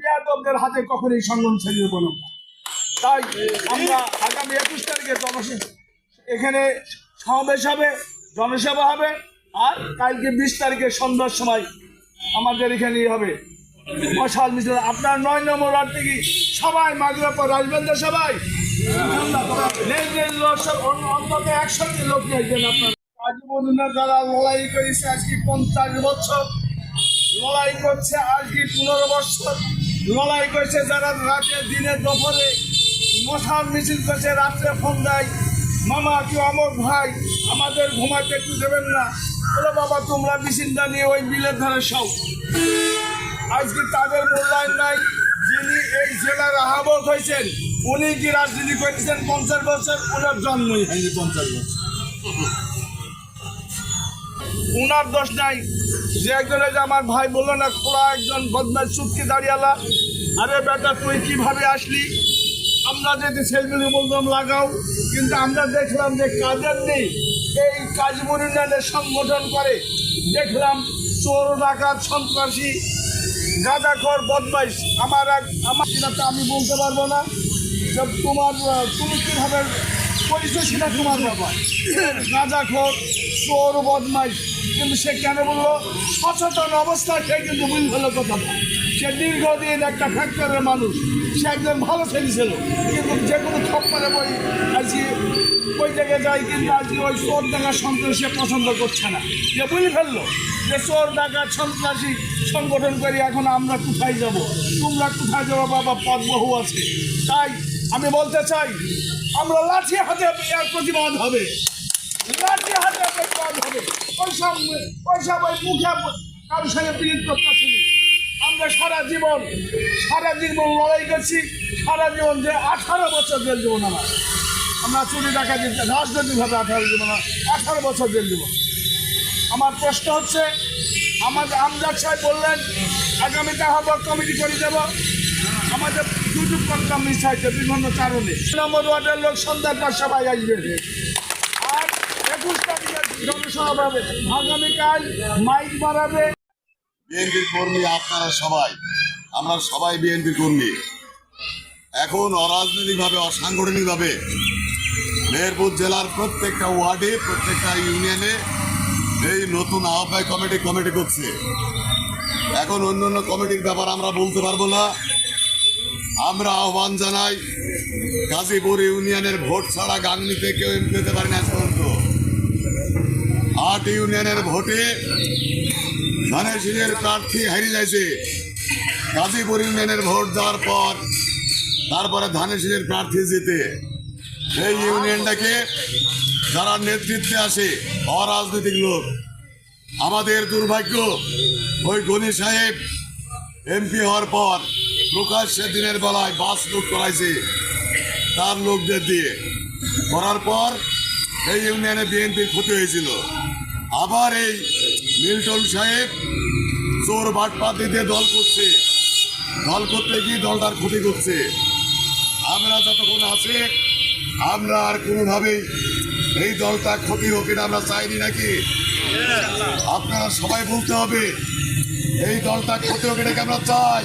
বিয়াদবদের হাতে কখনোই সংগ্রাম ছেড়ে দেবো তাই আমরা আগামী একুশ তারিখে জনসভা এখানে সমাবেশ হবে জনসভা হবে, আর কালকে বিশ তারিখে সন্ধ্যার সময় আমাদের এখানে হবে। মশাল মিছিল। আপনার নয় নম্বর ওয়ার্ড থেকে সবাই মাগলার পর আসবেন তো সবাই? অন্তত একসঙ্গে লোক আসবেন আপনার। আজীবনের দ্বারা লড়াই করেছে, আজকে পঞ্চাশ বছর লড়াই করছে আজকে পনেরো বছর। লড়াই করছে যারা রাতে দিনে দুপুরে মশাল মিছিল করছে, রাত্রে ফোন দেয়, মামা, কি অমক ভাই? আমাদের ঘুমাতে একটু দেবেন না? বলে, বাবা, তোমরা মিছিলটা নিয়ে ওই বিলের ধারে সব আজকে তাদের মূল্যায়ন নাই। যিনি এই জেলার আহ্বায়ক হয়েছেন, উনি কি রাজনীতি করেছেন পঞ্চাশ বছর? ওনার জন্মই হয়নি পঞ্চাশ বছর। উনার দোষ নাই। যে একজন যে আমার ভাই বলল না খোলা একজন বদমাস সুটকে দাঁড়িয়ালা। আরে বেটা, তুই কীভাবে আসলি? আমরা যদি সেলফি বলতাম লাগাও, কিন্তু আমরা দেখলাম যে কাজের নেই। এই কাজমুর ইউনিয়নের সংগঠন করে দেখলাম চোর, ডাকাত, সন্ত্রাসী, গাঁজাখর, বদমাইশ। আমার এক আমার সেটা তো আমি বলতে পারব না। তোমার তুমি কীভাবে পরিচয় সেটা তোমার ব্যাপার। গাঁজাখর, চোর, বদমাইশ। কিন্তু সে কেন বলল? সচেতন অবস্থায় সে কিন্তু ভুল হলো কথাটা সে দীর্ঘদিন একটা ফ্যাক্টরের মানুষ। সে একজন ভালো ছেলে কিন্তু যে কোনো খপ্পরে বই আজকে ওই জায়গায় যায় কিন্তু আজকে ওই চোর ডাকাত সন্ত্রাসী সে পছন্দ করছে না। যে বুঝে ফেলল। যে চোর ডাকাত সন্ত্রাসী সংগঠন করি এখন আমরা কোথায় যাব? তোমরা কোথায় যাব? বাবা পদ বহু আছে। তাই আমি বলতে চাই, আমরা লাঠি হাতে প্রতিবাদ হবে ওইসব ওইসব ওই মুখে কারোর সঙ্গে পীড়িত করতেছি। আমরা সারা জীবন সারা জীবন লড়াই করছি, সারা জীবন যে আঠারো বছর জেল জীবন আমার। আমরা চুরি টাকা দিতে রাজনৈতিকভাবে আঠারো জীবন আঠারো বছর জেল জীবন আমার প্রশ্ন হচ্ছে আমাদের আমজাদ সাহেব বললেন আগামীতে আহ্বায়ক কমিটি করে দেব। আমাদের সুযোগ করতাম নিশ্চয়তে বিভিন্ন কারণে। নম্বর ওয়ার্ডের লোক সন্ধ্যার পর সবাই আসবে। আর একুশ কর্মী সবাই, আমরা সবাই বিএনপির কর্মী। এখন অরাজনৈতিকভাবে, অসাংগঠনিকভাবে মেহেরপুর জেলার প্রত্যেকটা ওয়ার্ডে, প্রত্যেকটা ইউনিয়নে এই নতুন আহ্বায়ক কমিটি কমিটি করছে। এখন অন্য অন্য কমিটির ব্যাপার আমরা বলতে পারব না। আমরা আহ্বান জানাই গাজীপুর ইউনিয়নের ভোট ছাড়া গাংনিতে কেউ এমপি হতে পারে না আজ পর্যন্ত। আট ইউনিয়নের ভোটে ধানের প্রার্থী হারিয়ে যাইছে। গাজীপুর ইউনিয়নের ভোট দেওয়ার পর তারপরে ধানের প্রার্থী জিতে। এই ইউনিয়নটাকে যারা নেতৃত্বে আসে অরাজনৈতিক লোক, আমাদের দুর্ভাগ্য, ওই গনি সাহেব এমপি হওয়ার পর প্রকাশ্যে দিনের বেলায় বাস লুট করাইছে, তার লোকদের দিয়ে। করার পর এই ইউনিয়নে বিএনপির ক্ষতি হয়েছিল। আবার এই মিল্টন সাহেব চোর বাটপাতি দিয়ে দল করছে। দল করতে গিয়ে দলটার ক্ষতি করছে। আমরা যতক্ষণ আছে আমরা আর কোনোভাবেই এই দলটা ক্ষতি হোক এটা আমরা চাইনি নাকি? আপনারা সবাই বলতে হবে এই দলটা ক্ষতি হোক এটাকে আমরা চাই।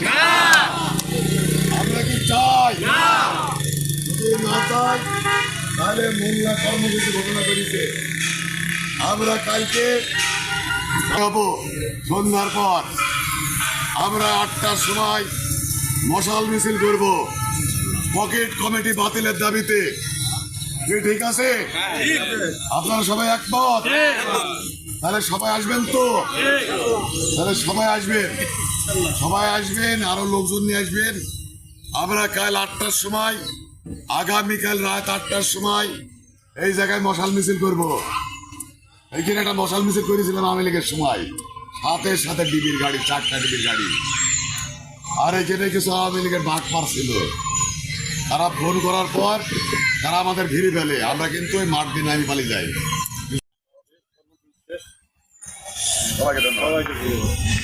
আমরা কি চাই? না চাই তাহলে মোল্লা কর্মসূচি ঘোষণা করেছে। আমরা কালকে সন্ধ্যার পর। আমরা আটটার সময় মশাল মিছিল করব। পকেট কমিটি বাতিলের দাবিতে। কি ঠিক আছে? আপনারা সবাই একমত? তাহলে সবাই আসবেন তো? তাহলে সবাই আসবেন। সবাই আসবেন, আরও লোকজন নিয়ে আসবেন। আমরা কাল আটটার সময় আগামীকাল রাত আটটার সময় এই জায়গায় মশাল মিছিল করব। এইখানে একটা মশাল মিছিল করেছিলাম আওয়ামী লীগের সময়। সাথে সাথে ডিবির গাড়ি, চারটা ডিবির গাড়ি। আর এখানে কিছু আওয়ামী লীগের তারা ফোন করার পর তারা আমাদের ঘিরে ফেলে। আমরা কিন্তু ওই মাঠ দিন যাই। সবাইকে ধন্যবাদ।